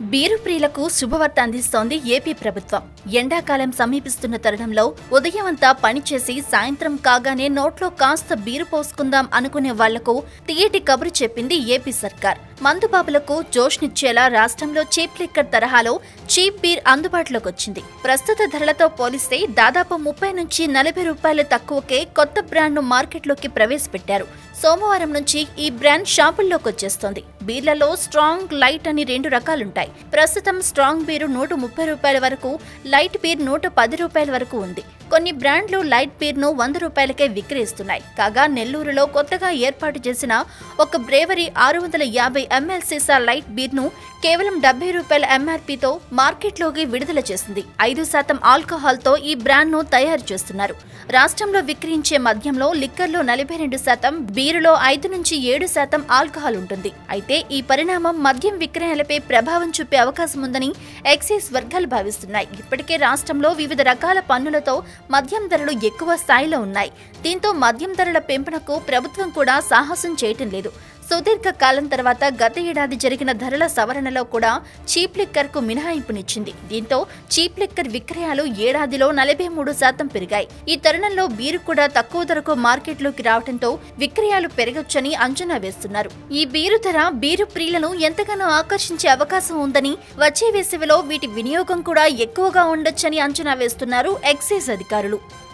Beer ప్రియులకు శుభవార్త అందిస్తోంది ఏపీ ప్రభుత్వం. ఎండాకాలం సమీపిస్తున్న తరుణంలో ఉదయం అంతా పనిచేసి సాయంత్రం కాగానే నోట్లో కాస్త బీరు పోసుకుందాం అనుకునే వాళ్ళకు తీయటి కబురు చెప్పింది ఏపీ సర్కార్. మందుబాబులకు జోష్నిచ్చేలా రాష్ట్రంలో చీప్ లిక్కర్ తరహాలో చీప్ బీర్ అందుబాటులోకి వచ్చింది. ప్రస్తుత ధరలతో పోలిస్తే దాదాపు ముప్పై నుంచి నలభై రూపాయలు తక్కువకే కొత్త బ్రాండ్ను మార్కెట్లోకి ప్రవేశపెట్టారు. సోమవారం నుంచి ఈ బ్రాండ్ షాపుల్లోకి వచ్చేస్తోంది. బీర్లలో స్ట్రాంగ్ లైట్ అని రెండు రకాలుంటాయి. ప్రస్తుతం స్ట్రాంగ్ బీరు నూట ముప్పై రూపాయల వరకు లైట్ బీర్ నూట పది రూపాయల వరకు ఉంది. కొన్ని బ్రాండ్లు లైట్ బీర్ను వంద రూపాయలకే విక్రయిస్తున్నాయి. కాగా నెల్లూరులో కొత్తగా ఏర్పాటు చేసిన ఒక బ్రేవరీ ఆరు వందల యాభై ఎంఎల్ సీసా లైట్ బీర్ను కేవలం డెబ్బై రూపాయల ఎంఆర్పీతో మార్కెట్లోకి విడుదల చేసింది. ఐదు శాతం ఆల్కహాల్తో ఈ బ్రాండ్ను తయారు చేస్తున్నారు. రాష్ట్రంలో విక్రయించే మద్యంలో లిక్కర్లో నలభై రెండు శాతం బీరులో ఐదు నుంచి ఏడు శాతం ఆల్కహాల్ ఉంటుంది. అయితే ఈ పరిణామం మద్యం విక్రయాలపై ప్రభావం చూపే అవకాశం ఉందని ఎక్సైజ్ వర్గాలు భావిస్తున్నాయి. ఇప్పటికే రాష్ట్రంలో వివిధ రకాల పన్నులతో మద్యం ధరలు ఎక్కువ స్థాయిలో ఉన్నాయి. దీంతో మద్యం ధరల పెంపునకు ప్రభుత్వం కూడా సాహసం చేయటం లేదు. సుదీర్ఘ కాలం తర్వాత గత ఏడాది జరిగిన ధరల సవరణలో కూడా చీప్ లిక్కర్కు మినహాయింపునిచ్చింది. దీంతో చీప్ లిక్కర్ విక్రయాలు ఏడాదిలో నలభై మూడు శాతం పెరిగాయి. ఈ తరుణంలో బీరు కూడా తక్కువ ధరకు మార్కెట్లోకి రావడంతో విక్రయాలు పెరగొచ్చని అంచనా వేస్తున్నారు. ఈ బీరు ధర బీరు ప్రియులను ఎంతగానో ఆకర్షించే అవకాశం ఉందని వచ్చే వేసవిలో వీటి వినియోగం కూడా ఎక్కువగా ఉండొచ్చని అంచనా వేస్తున్నారు ఎక్సైజ్ అధికారులు.